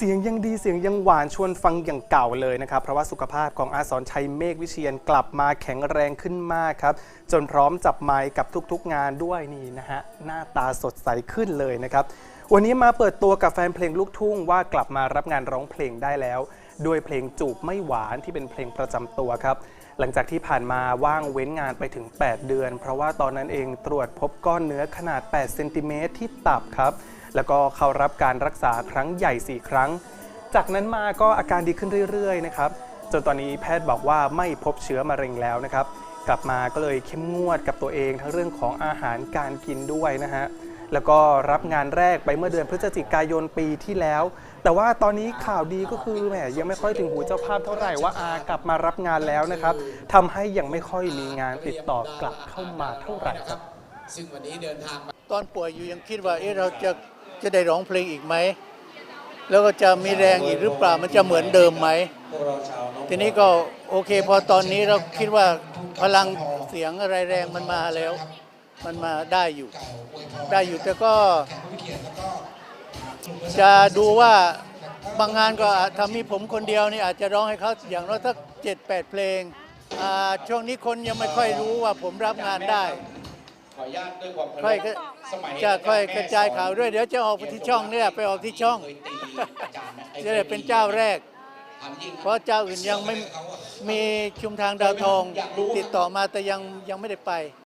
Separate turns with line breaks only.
เสียงยังดีเสียงยังหวานชวนฟังอย่างเก่าเลยนะครับ เพราะว่าสุขภาพของอาสรชัยเมฆวิเชียนกลับมาแข็งแรงขึ้นมากครับ จนพร้อมจับไมค์กับทุกๆงานด้วยนี่นะฮะ หน้าตาสดใสขึ้นเลยนะครับ วันนี้มาเปิดตัวกับแฟนเพลงลูกทุ่งว่ากลับมารับงานร้องเพลงได้แล้ว ด้วยเพลงจูบไม่หวานที่เป็นเพลงประจำตัวครับหลังจากที่ผ่านมาว่างเว้นงานไปถึง 8 เดือน เพราะว่าตอนนั้นเองตรวจพบก้อนเนื้อขนาด 8 เซนติเมตรที่ตับครับ แล้วก็เข้ารับการรักษาครั้งใหญ่ 4 ครั้ง จากนั้นมาก็อาการดีขึ้นเรื่อยๆนะครับจนตอนนี้แพทย์บอกว่าไม่พบเชื้อมะเร็งแล้วนะครับ กลับมาก็เลยเข้มงวดกับตัวเองทั้งเรื่องของอาหารการกินด้วยนะฮะแล้วก็รับงานแรกไปเมื่อเดือนพฤศจิกายนปีที่แล้ว แต่ว่าตอนนี้ข่าวดีก็คือแหมยังไม่ค่อยถึงหูเจ้าภาพเท่าไหร่ว่าอากลับมารับงานแล้วนะครับทำให้ยังไม่ค่อยมีงานติดต่อกลับเข้ามาเท่าไหร่ครับ
ซึ่งวันนี้เดินทาง
ตอนป่วยอยู่ยังคิดว่าเอ๊ะเราจะ จะได้ร้องเพลงอีกไหม แล้วก็จะมีแรงอีกหรือเปล่ามันจะเหมือนเดิมไหม ทีนี้ก็โอเค พอตอนนี้เราคิดว่าพลังเสียงอะไรแรงมันมาแล้ว มันมาได้อยู่ ได้อยู่แต่ก็ จะดูว่าบางงานก็อาจถ้ามีผมคนเดียวนี่อาจจะร้องให้เขาอย่างน้อยสักเจ็ดแปดเพลง อ่าช่วงนี้คนยังไม่ค่อยรู้ว่าผมรับงานได้
ออนุญาตด้วยความเคารพ
ค่อยก็
สมัย
จะค่อยกระจายข่าวด้วยเดี๋ยวจะออกไปที่ช่องเนี่ยไปออกที่ช่อง
เคยตีอาจารย์น
จะได้เป็นเจ้าแรก
ถามจริง
เพราะเจ้าอื่นยังไม่มีชุมทางดาวทอง ติดต่อมาแต่ยังยังไม่ได้ไป